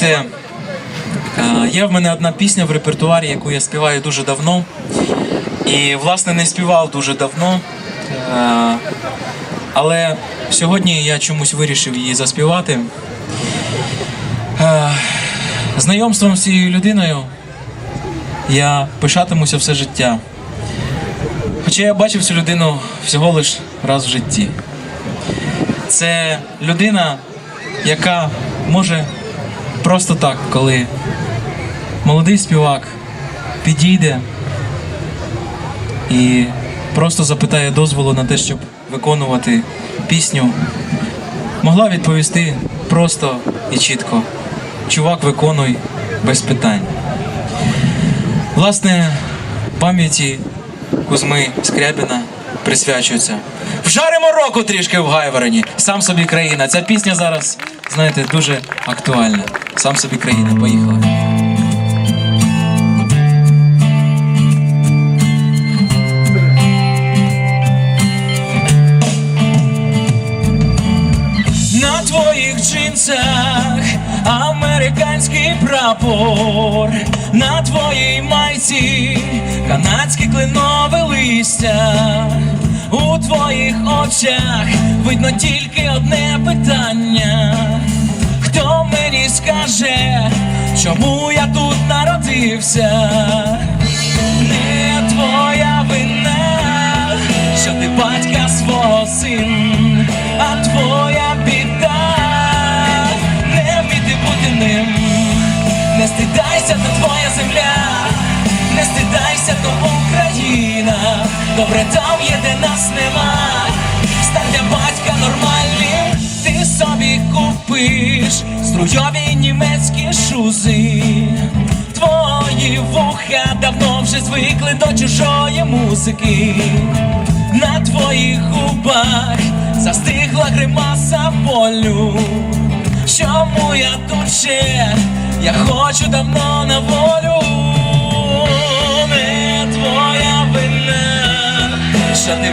Це, е, Є в мене одна пісня в репертуарі, яку я співаю дуже давно. І, власне, не співав дуже давно. Е, Але сьогодні я чомусь вирішив її заспівати. Е, Знайомством з цією людиною я пишатимуся все життя. Хоча я бачив цю людину всього лиш раз в житті. Це людина, яка може просто так, коли молодий співак підійде і просто запитає дозволу на те, щоб виконувати пісню, могла відповісти просто і чітко. Чувак, виконуй без питань. Власне, пам'яті Кузьми Скрябіна присвячується. Вжаримо року трішки в Гайвороні. Сам собі країна. Ця пісня зараз, знаєте, дуже актуальна. Сам собі країна. Поїхали. На твоїх джинсах американський прапор, на твоїй майці канадське кленове листя. У твоїх очах видно тільки одне питання. Хто скаже, чому я тут народився? Не твоя вина, що ти батька свого син, а твоя біда не вміти бути ним. Не стидайся, то твоя земля, не стидайся, то Україна. Добре там є, де нас нема. Стань для батька купиш струйові німецькі шузи. Твої вуха давно вже звикли до чужої музики. На твоїх губах застигла гримаса болю. Чому я тут ще? Я хочу давно на волю. Не твоя вина, що ти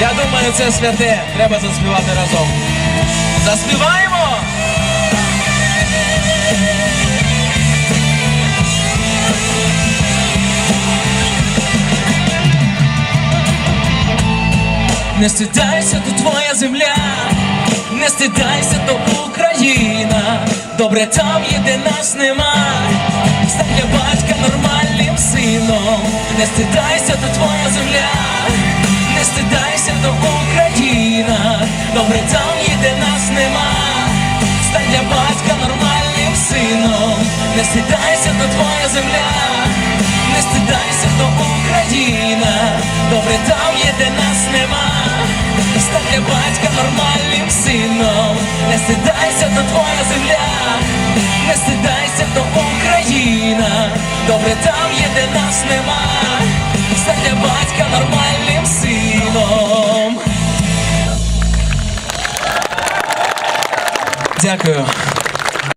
Я думаю, це святе. Треба заспівати разом. Заспіваємо! Не стидайся, то твоя земля, не стидайся, то Україна. Добре там є, де нас нема. Стань для батька нормальним сином. Не стидайся, то твоя Не стидайся, то твоя земля, не стидайся, то Україна. Добре там є, де нас нема. Стань для батька нормальним сином. Не стидайся, то твоя земля, не стидайся, то Україна. Добре там є, де нас нема. Стань для батька нормальним сином. Дякую.